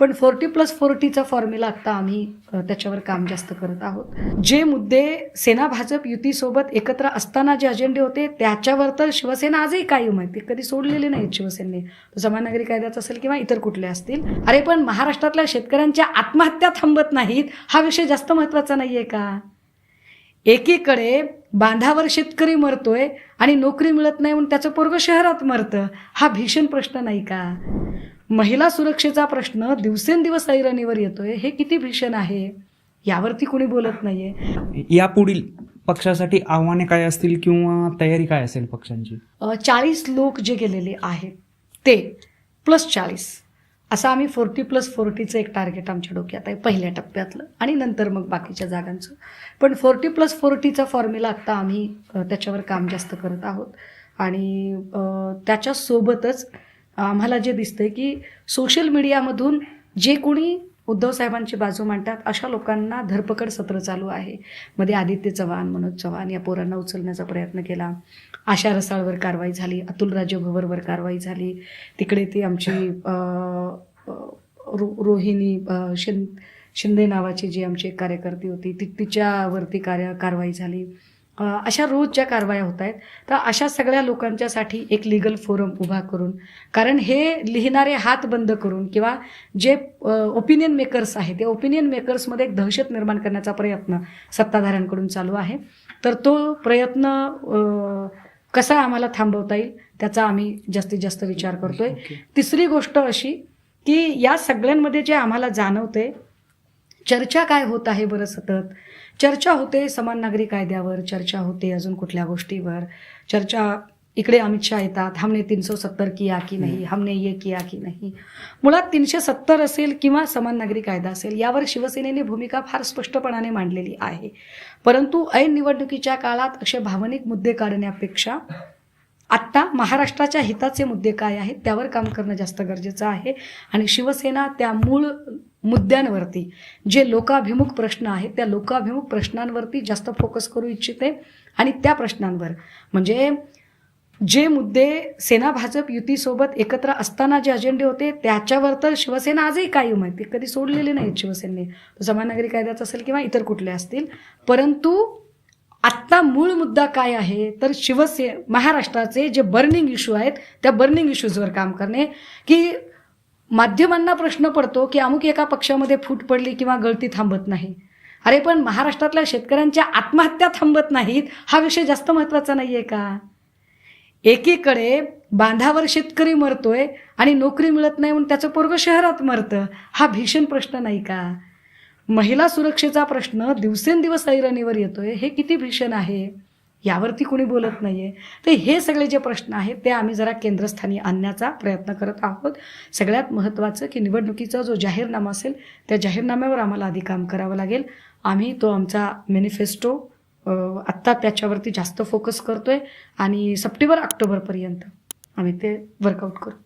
पण forty plus फोर्टीचा formula आत्ता आम्ही त्याच्यावर काम जास्त करत आहोत. जे मुद्दे सेना भाजप युतीसोबत एकत्र असताना जे अजेंडे होते त्याच्यावर तर शिवसेना आजही कायम आहे. ते कधी सोडलेले नाहीत शिवसेनेने. तो समान नागरी कायद्याचा असेल किंवा इतर कुठले असतील. अरे पण महाराष्ट्रातल्या शेतकऱ्यांच्या आत्महत्या थांबत नाहीत. हा विषय जास्त महत्त्वाचा नाही आहे का? एकीकडे बांधावर शेतकरी मरतोय आणि नोकरी मिळत नाही म्हणून त्याचं पोरग शहरात मरतं. हा भीषण प्रश्न नाही का? महिला सुरक्षेचा प्रश्न दिवसेंदिवस ऐरणीवर येतोय. हे किती भीषण आहे? यावरती कोणी बोलत नाहीये. यापुढील पक्षासाठी आव्हाने काय असतील किंवा तयारी काय असेल पक्षांची? चाळीस लोक जे गेलेले आहेत ते प्लस चाळीस. असं आम्ही फोर्टी प्लस फोर्टीचं एक टार्गेट आमच्या डोक्यात आहे पहिल्या टप्प्यातलं. आणि नंतर मग बाकीच्या जागांचं. पण फोर्टी प्लस फोर्टीचा फॉर्म्युला आत्ता आम्ही त्याच्यावर काम जास्त करत आहोत. आणि त्याच्यासोबतच आम्हाला जे दिसतंय की सोशल मीडियामधून जे कोणी उद्धव साहेबांची बाजू मांडतात अशा लोकांना धरपकड सत्र चालू आहे. मध्ये आदित्य चव्हाण मनोज चव्हाण या पोरांना उचलण्याचा प्रयत्न केला. आशा रसाळवर कारवाई झाली अतुल राजे भवरवर कारवाई झाली. तिकडे ती आमची रो रोहिणी शिं शिंदे नावाची जी आमची एक कार्यकर्ती होती ती तिच्यावरती कार्य कारवाई झाली. अशा रोज ज्या कारवाया होत आहेत. तर अशा सगळ्या लोकांच्यासाठी एक लिगल फोरम उभा करून कारण हे लिहिणारे हात बंद करून किंवा जे ओपिनियन मेकर्स आहेत ते ओपिनियन मेकर्समध्ये एक दहशत निर्माण करण्याचा प्रयत्न सत्ताधाऱ्यांकडून चालू आहे. तर तो प्रयत्न कसा आम्हाला थांबवता येईल त्याचा आम्ही जास्तीत जास्त विचार करतोय. तिसरी गोष्ट अशी की या सगळ्यांमध्ये जे आम्हाला जाणवते चर्चा काय होत आहे बरं सतत? चर्चा होते समान नागरी कायद्यावर चर्चा होते अजून कुठल्या गोष्टीवर? चर्चा इकडे अमित शहा येतात हमने तीनशे सत्तर किया की नाही हमने ये किया की नाही? मुळात तीनशे सत्तर असेल किंवा समान नागरी कायदा असेल यावर शिवसेनेने भूमिका फार स्पष्टपणाने मांडलेली आहे. परंतु ऐन निवडणुकीच्या काळात असे भावनिक मुद्दे काढण्यापेक्षा आत्ता महाराष्ट्राच्या हिताचे मुद्दे काय आहेत त्यावर काम करणं जास्त गरजेचं आहे. आणि शिवसेना त्या मूळ मुद्द्यांवरती. जे लोकाभिमुख प्रश्न आहेत त्या लोकाभिमुख प्रश्नांवरती जास्त फोकस करू इच्छिते आणि त्या प्रश्नांवर. म्हणजे जे मुद्दे सेना भाजप युतीसोबत एकत्र असताना जे अजेंडे होते त्याच्यावर तर शिवसेना आजही कायम आहे ते कधी सोडलेले नाहीत शिवसेनेने. तो समान नागरी कायद्याचा असेल किंवा इतर कुठले असतील. परंतु आत्ता मूळ मुद्दा काय आहे? तर शिवसे महाराष्ट्राचे जे बर्निंग इश्यू आहेत त्या बर्निंग इश्यूजवर काम करणे. की माध्यमांना प्रश्न पडतो की अमुक एका पक्षामध्ये फूट पडली किंवा गळती थांबत नाही. अरे पण महाराष्ट्रातल्या शेतकऱ्यांच्या आत्महत्या थांबत नाहीत हा विषय जास्त महत्त्वाचा नाही आहे का? एकीकडे बांधावर शेतकरी मरतोय आणि नोकरी मिळत नाही म्हणून त्याचं पोरग शहरात मरतं हा भीषण प्रश्न नाही का? महिला सुरक्षेचा प्रश्न दिवसेंदिवस ऐरणीवर येतोय हे किती भीषण आहे? यावरती कोणी बोलत नाही आहे तर हे सगळे जे प्रश्न आहेत ते आम्ही जरा केंद्रस्थानी आणण्याचा प्रयत्न करत आहोत. सगळ्यात महत्त्वाचं की निवडणुकीचा जो जाहीरनामा असेल त्या जाहीरनाम्यावर आम्हाला आधी काम करावं लागेल. आम्ही तो आमचा मॅनिफेस्टो आत्ता त्याच्यावरती जास्त फोकस करतो आहे आणि सप्टेंबर ऑक्टोबरपर्यंत आम्ही ते वर्कआउट करू.